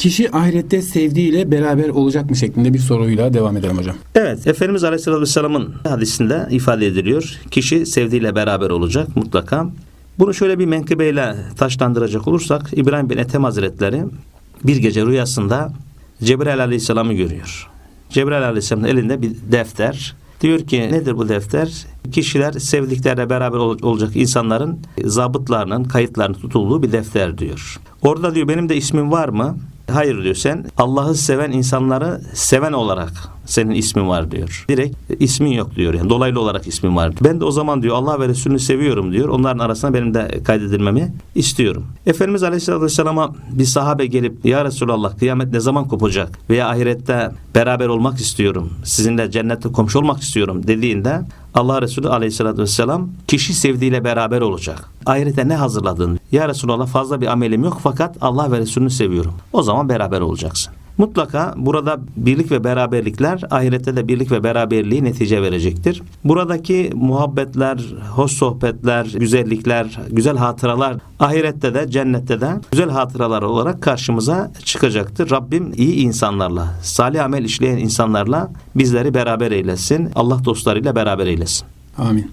Kişi ahirette sevdiğiyle beraber olacak mı şeklinde bir soruyla devam edelim hocam. Evet, Efendimiz Aleyhisselatü Vesselam'ın hadisinde ifade ediliyor. Kişi sevdiğiyle beraber olacak mutlaka. Bunu şöyle bir menkıbeyle taşlandıracak olursak İbrahim bin Ethem Hazretleri bir gece rüyasında Cebrail Aleyhisselam'ı görüyor. Cebrail Aleyhisselam'ın elinde bir defter. Diyor ki nedir bu defter? Kişiler sevdiklerle beraber ol- olacak insanların zabıtlarının kayıtlarının tutulduğu bir defter diyor. Orada diyor benim de ismim var mı? Hayır diyor sen Allah'ı seven insanları seven olarak senin ismin var diyor. Direkt ismin yok diyor yani dolaylı olarak ismin var. Ben de o zaman diyor Allah ve Resulünü seviyorum diyor. Onların arasına benim de kaydedilmemi istiyorum. Efendimiz Aleyhisselatü Vesselam'a bir sahabe gelip Ya Resulallah kıyamet ne zaman kopacak? Veya ahirette beraber olmak istiyorum. Sizinle cennette komşu olmak istiyorum dediğinde Allah Resulü Aleyhisselatü Vesselam kişi sevdiğiyle beraber olacak. Ahirete ne hazırladın? Ya Resulallah fazla bir amelim yok fakat Allah ve Resulünü seviyorum. O zaman beraber olacaksın. Mutlaka burada birlik ve beraberlikler ahirette de birlik ve beraberliği netice verecektir. Buradaki muhabbetler, hoş sohbetler, güzellikler, güzel hatıralar ahirette de cennette de güzel hatıralar olarak karşımıza çıkacaktır. Rabbim iyi insanlarla, salih amel işleyen insanlarla bizleri beraber eylesin. Allah dostlarıyla beraber eylesin. Amin.